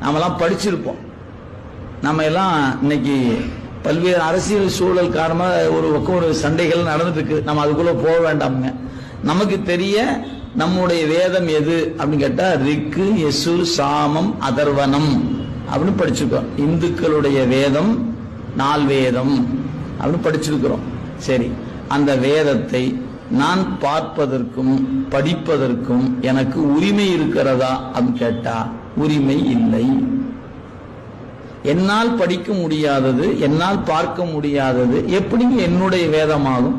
நாமெல்லாம் படிச்சிருப்போம். நம்ம எல்லாம் இன்னைக்கு பல்வேறு அரசியல் சூழல் காரணமாக ஒரு பக்கம் ஒரு சண்டைகள் நடந்துட்டு இருக்கு நம்ம அதுக்குள்ள போக வேண்டாமுங்க. நமக்கு தெரிய நம்முடைய வேதம் எது அப்படின்னு கேட்டா ரிக்கு எசு சாமம் அதர்வனம் அப்படின்னு படிச்சிருக்கோம். இந்துக்களுடைய வேதம் நால் வேதம் அப்படின்னு படிச்சிருக்கிறோம். சரி அந்த வேதத்தை நான் பார்ப்பதற்கும் படிப்பதற்கும் எனக்கு உரிமை இருக்கிறதா அப்படின்னு கேட்டா உரிமை இல்லை. என்னால் படிக்க முடியாதது என்னால் பார்க்க முடியாதது எப்படிங்க என்னுடைய வேதமாகும்?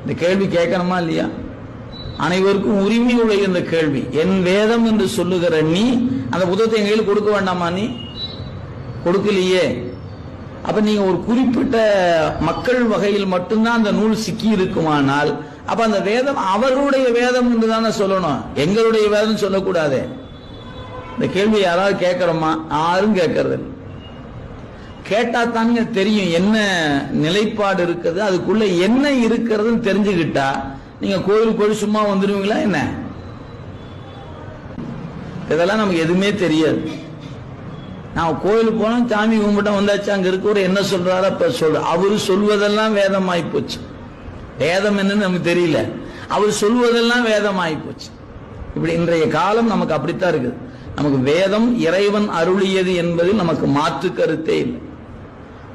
இந்த கேள்வி கேட்கணுமா இல்லையா? அனைவருக்கும் உரிமை உடைய இந்த கேள்வி. என் வேதம் என்று சொல்லுகிற நீ அந்த புத்தகத்தை எங்க கையில் கொடுக்க வேண்டாமா நீ? கொடுக்கலையே. அப்ப நீங்க ஒரு குறிப்பிட்ட மக்கள் வகையில் மட்டும்தான் அந்த நூல் சிக்கி இருக்குமானால் அப்ப அந்த வேதம் அவர்களுடைய வேதம் என்று தானே சொல்லணும். எங்களுடைய வேதம் சொல்லக்கூடாதே. இந்த கேள்வி யாராவது கேட்கிறோமா யாரும் கேட்கறது கேட்டா தானுங்க தெரியும். என்ன நிலைப்பாடு இருக்குது? அதுக்குள்ள என்ன இருக்கிறதுன்னு தெரிஞ்சுக்கிட்டா நீங்க கோயிலுக்கு கோயில் சும்மா வந்துடுவீங்களா என்ன? இதெல்லாம் நமக்கு எதுவுமே தெரியாது. நான் கோயில் போனோம் சாமி கும்பிட்டா வந்தாச்சு அங்க இருக்கவர் என்ன சொல்றாரோ அப்ப சொல்ற. அவரு சொல்வதெல்லாம் வேதம் போச்சு. வேதம் என்னன்னு நமக்கு தெரியல. அவர் சொல்வதெல்லாம் வேதம் போச்சு. இப்படி இன்றைய காலம் நமக்கு அப்படித்தான் இருக்குது. நமக்கு வேதம் இறைவன் அருளியது என்பதில் நமக்கு மாற்று கருத்தே இல்லை.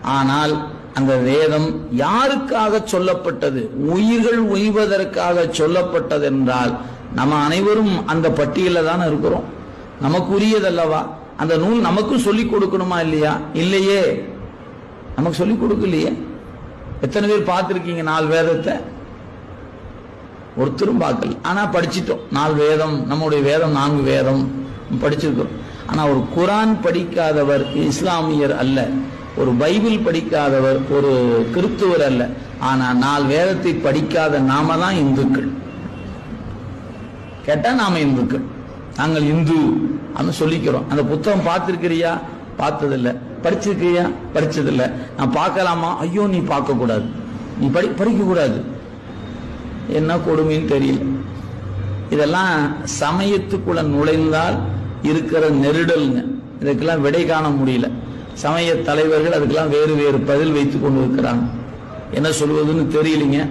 ஆனால் அந்த வேதம் யாருக்காக சொல்லப்பட்டது? உயிர்கள் உய்வதற்காக சொல்லப்பட்டது என்றால் நம்ம அனைவரும் அந்த பட்டியலில் தானே இருக்கிறோம். நமக்குரியதல்லவா? அந்த நூல் நமக்கும் சொல்லிக் கொடுக்கணுமா இல்லையா? இல்லையே. நமக்கு சொல்லிக் கொடுக்கலையே. எத்தனை பேர் பார்த்துருக்கீங்க நாலு வேதத்தை? ஒருத்தரும் பார்க்கல. ஆனா படிச்சிட்டோம். நாலு வேதம் நம்முடைய வேதம் நான்கு வேதம் படிச்சிருக்கிறோம் ஆனா ஒரு குரான் படிக்காதவர் இஸ்லாமியர் அல்ல. ஒரு பைபிள் படிக்காதவர் ஒரு கிறிஸ்துவர் அல்ல. ஆனா நாலு வேதத்தை படிக்காத நாம தான் இந்துக்கள். கேட்டா நாம இந்துக்கள். நாங்கள் இந்து அப்படின்னு சொல்லிக்கிறோம். அந்த புத்தகம் பார்த்திருக்கிறியா? பார்த்ததில்ல. படிச்சிருக்கிறியா? படிச்சதில்ல. நான் பார்க்கலாமா? ஐயோ நீ பார்க்க கூடாது நீ படி படிக்க கூடாது என்ன கொடுமைன்னு தெரியல. இதெல்லாம் சமயத்துக்குள்ள நுழைந்தால் இருக்கிற நெருடல்ங்க. இதுக்கெல்லாம் விடை காண முடியல. சமய தலைவர்கள் அதுக்கெல்லாம் வேறு வேறு பதில் வைத்துக் கொண்டு இருக்கிறாங்க என்ன சொல்வதுன்னு தெரியலைங்க.